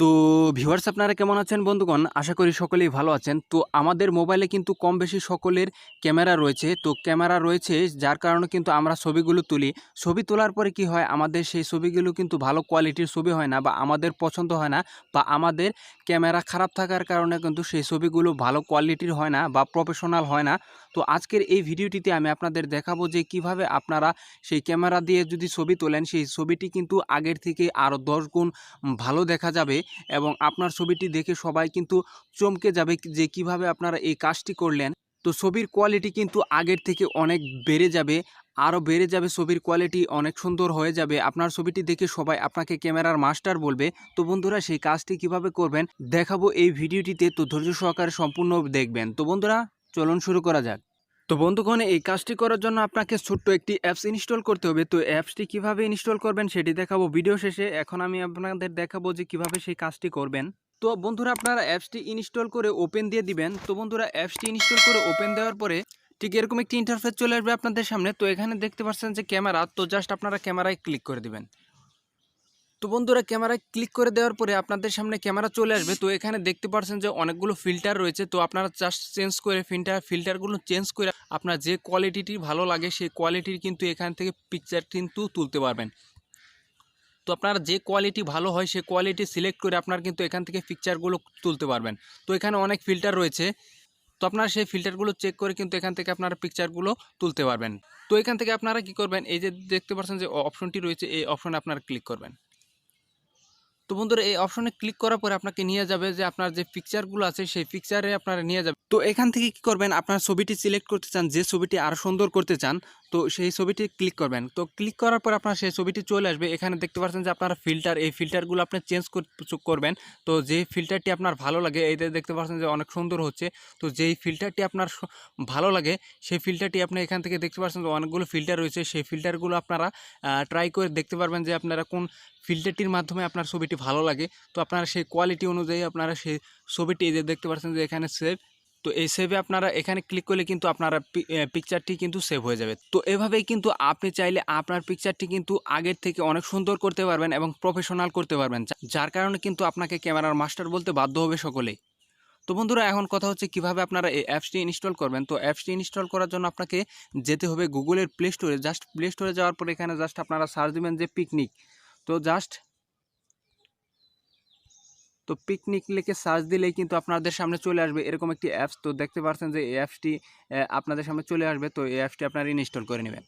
তো ভিউয়ার্স আপনারা কেমন আছেন বন্ধুগণ? আশা করি সকলেই ভালো আছেন। তো আমাদের মোবাইলে কিন্তু কম বেশি সকলের ক্যামেরা রয়েছে। তো ক্যামেরা রয়েছে, যার কারণে কিন্তু আমরা ছবিগুলো তুলি। ছবি তোলার পরে কি হয়? আমাদের সেই ছবিগুলো কিন্তু ভালো কোয়ালিটির ছবি হয় না বা আমাদের পছন্দ হয় না বা আমাদের ক্যামেরা খারাপ থাকার কারণে কিন্তু সেই ছবিগুলো ভালো কোয়ালিটির হয় না বা প্রফেশনাল হয় না। তো আজকের এই ভিডিওটিতে আমি আপনাদের দেখাবো যে কীভাবে আপনারা সেই ক্যামেরা দিয়ে যদি ছবি তোলেন, সেই ছবিটি কিন্তু আগের থেকে আরও দশ গুণ ভালো দেখা যাবে। এবং আপনার ছবিটি দেখে সবাই কিন্তু চমকে যাবে যে কীভাবে আপনারা এই কাজটি করলেন। তো ছবির কোয়ালিটি কিন্তু আগের থেকে অনেক বেড়ে যাবে, আরও বেড়ে যাবে, ছবির কোয়ালিটি অনেক সুন্দর হয়ে যাবে। আপনার ছবিটি দেখে সবাই আপনাকে ক্যামেরার মাস্টার বলবে। তো বন্ধুরা, সেই কাজটি কীভাবে করবেন, দেখাবো এই ভিডিওটিতে। তো ধৈর্য সহকারে সম্পূর্ণ দেখবেন। তো বন্ধুরা, চলুন শুরু করা যাক। তো বন্ধুগণ, এই কাজটি করার জন্য আপনাকে ছোট্ট একটি অ্যাপস ইনস্টল করতে হবে। তো অ্যাপসটি কীভাবে ইনস্টল করবেন সেটি দেখাবো ভিডিও শেষে। এখন আমি আপনাদের দেখাবো যে কীভাবে সেই কাজটি করবেন। তো বন্ধুরা, আপনারা অ্যাপসটি ইনস্টল করে ওপেন দিয়ে দিবেন। তো বন্ধুরা অ্যাপসটি ইনস্টল করে ওপেন দেওয়ার পরে ঠিক এরকম একটি ইন্টারফেস চলে আসবে আপনাদের সামনে। তো এখানে দেখতে পাচ্ছেন যে ক্যামেরা। তো জাস্ট আপনারা ক্যামেরায় ক্লিক করে দিবেন। তো বন্ধুরা ক্যামেরায় ক্লিক করে দেওয়ার পরে আপনাদের সামনে ক্যামেরা চলে আসবে। তো এখানে দেখতে পাচ্ছেন যে অনেকগুলো ফিল্টার রয়েছে। তো আপনারা জাস্ট চেঞ্জ করে ফিল্টার, ফিল্টারগুলো চেঞ্জ করে আপনার যে কোয়ালিটিটি ভালো লাগে, সেই কোয়ালিটির কিন্তু এখান থেকে পিকচার কিন্তু তুলতে পারবেন। তো আপনার যে কোয়ালিটি ভালো হয়, সেই কোয়ালিটি সিলেক্ট করে আপনার কিন্তু এখান থেকে পিকচারগুলো তুলতে পারবেন। তো এখানে অনেক ফিল্টার রয়েছে। তো আপনারা সেই ফিল্টারগুলো চেক করে কিন্তু এখান থেকে আপনারা পিকচারগুলো তুলতে পারবেন। তো এখান থেকে আপনারা কি করবেন? এই যে দেখতে পাচ্ছেন যে অপশনটি রয়েছে, এই অপশনে আপনারা ক্লিক করবেন। তো বন্ধুরা, এই অপশনে ক্লিক করার পরে আপনাকে নিয়ে যাবে যে আপনার যে পিকচারগুলো আছে, সেই পিকচারে আপনারা নিয়ে যাবে। তো এখান থেকে কি করবেন? আপনার ছবিটি সিলেক্ট করতে চান, যে ছবিটি আরও সুন্দর করতে চান তো সেই ছবিটি ক্লিক করবেন। তো ক্লিক করার পর আপনার সেই ছবিটি চলে আসবে। এখানে দেখতে পাচ্ছেন যে আপনারা ফিল্টার এই ফিল্টারগুলো আপনি চেঞ্জ করবেন। তো যে ফিল্টারটি আপনার ভালো লাগে, এই দেখতে পাচ্ছেন যে অনেক সুন্দর হচ্ছে। তো যেই ফিল্টারটি আপনার ভালো লাগে, সেই ফিল্টারটি আপনি এখান থেকে দেখতে পাচ্ছেন যে অনেকগুলো ফিল্টার রয়েছে। সেই ফিল্টারগুলো আপনারা ট্রাই করে দেখতে পারবেন যে আপনারা কোন ফিল্টারটির মাধ্যমে আপনার ছবিটি ভালো লাগে। তো আপনারা সেই কোয়ালিটি অনুযায়ী আপনারা সেই ছবিটি এই যে দেখতে পাচ্ছেন যে এখানে সেভ তো এই সেভে আপনারা এখানে ক্লিক করলে কিন্তু আপনারা পিকচারটি কিন্তু সেভ হয়ে যাবে। তো এভাবেই কিন্তু আপনি চাইলে আপনার পিকচারটি কিন্তু আগের থেকে অনেক সুন্দর করতে পারবেন এবং প্রফেশনাল করতে পারবেন। যার কারণে কিন্তু আপনাকে ক্যামেরার মাস্টার বলতে বাধ্য হবে সকলেই। তো বন্ধুরা, এখন কথা হচ্ছে কীভাবে আপনারা এই অ্যাপসটি ইনস্টল করবেন। তো অ্যাপসটি ইনস্টল করার জন্য আপনাকে যেতে হবে গুগলের প্লে স্টোরে জাস্ট প্লে স্টোরে যাওয়ার পরে এখানে জাস্ট আপনারা সার্চ দেবেন যে পিকনিক তো জাস্ট তো পিকনিক লিখে সার্চ দিলেই কিন্তু আপনাদের সামনে চলে আসবে। এরকম একটি অ্যাপস তো দেখতে পাচ্ছেন যে এই অ্যাপসটি আপনাদের সামনে চলে আসবে। তো এই অ্যাপসটি আপনারা ইনস্টল করে নেবেন।